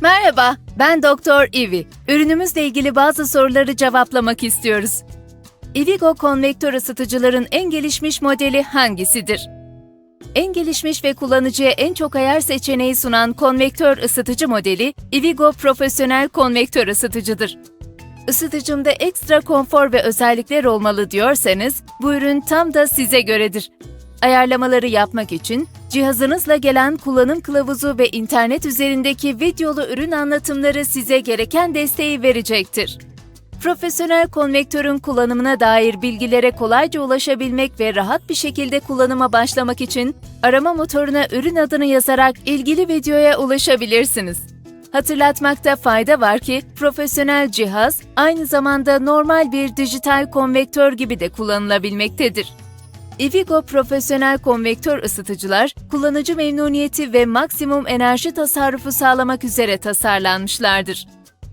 Merhaba, ben Doktor Ivi. Ürünümüzle ilgili bazı soruları cevaplamak istiyoruz. Ivigo konvektör ısıtıcıların en gelişmiş modeli hangisidir? En gelişmiş ve kullanıcıya en çok ayar seçeneği sunan konvektör ısıtıcı modeli Ivigo Profesyonel Konvektör Isıtıcıdır. Isıtıcımda ekstra konfor ve özellikler olmalı diyorsanız bu ürün tam da size göredir. Ayarlamaları yapmak için cihazınızla gelen kullanım kılavuzu ve internet üzerindeki videolu ürün anlatımları size gereken desteği verecektir. Profesyonel konvektörün kullanımına dair bilgilere kolayca ulaşabilmek ve rahat bir şekilde kullanıma başlamak için arama motoruna ürün adını yazarak ilgili videoya ulaşabilirsiniz. Hatırlatmakta fayda var ki profesyonel cihaz aynı zamanda normal bir dijital konvektör gibi de kullanılabilmektedir. Ivigo profesyonel konvektör ısıtıcılar, kullanıcı memnuniyeti ve maksimum enerji tasarrufu sağlamak üzere tasarlanmışlardır.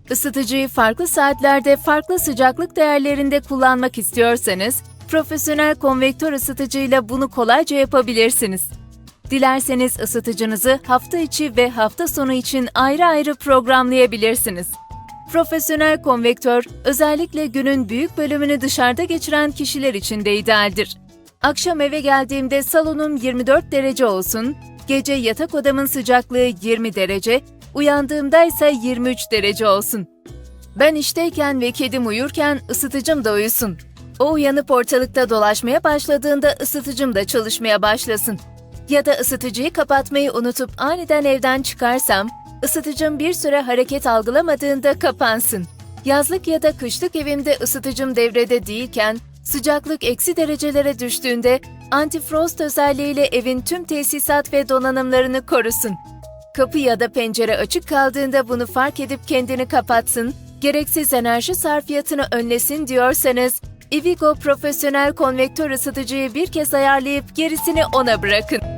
Isıtıcıyı farklı saatlerde farklı sıcaklık değerlerinde kullanmak istiyorsanız, profesyonel konvektör ısıtıcıyla bunu kolayca yapabilirsiniz. Dilerseniz ısıtıcınızı hafta içi ve hafta sonu için ayrı ayrı programlayabilirsiniz. Profesyonel konvektör özellikle günün büyük bölümünü dışarıda geçiren kişiler için de idealdir. Akşam eve geldiğimde salonum 24 derece olsun, gece yatak odamın sıcaklığı 20 derece, uyandığımda ise 23 derece olsun. Ben işteyken ve kedim uyurken ısıtıcım da uyusun. O uyanıp ortalıkta dolaşmaya başladığında ısıtıcım da çalışmaya başlasın. Ya da ısıtıcıyı kapatmayı unutup aniden evden çıkarsam, ısıtıcım bir süre hareket algılamadığında kapansın. Yazlık ya da kışlık evimde ısıtıcım devrede değilken, sıcaklık eksi derecelere düştüğünde antifrost özelliğiyle evin tüm tesisat ve donanımlarını korusun. Kapı ya da pencere açık kaldığında bunu fark edip kendini kapatsın, gereksiz enerji sarfiyatını önlesin diyorsanız, Ivigo profesyonel konvektör ısıtıcıyı bir kez ayarlayıp gerisini ona bırakın.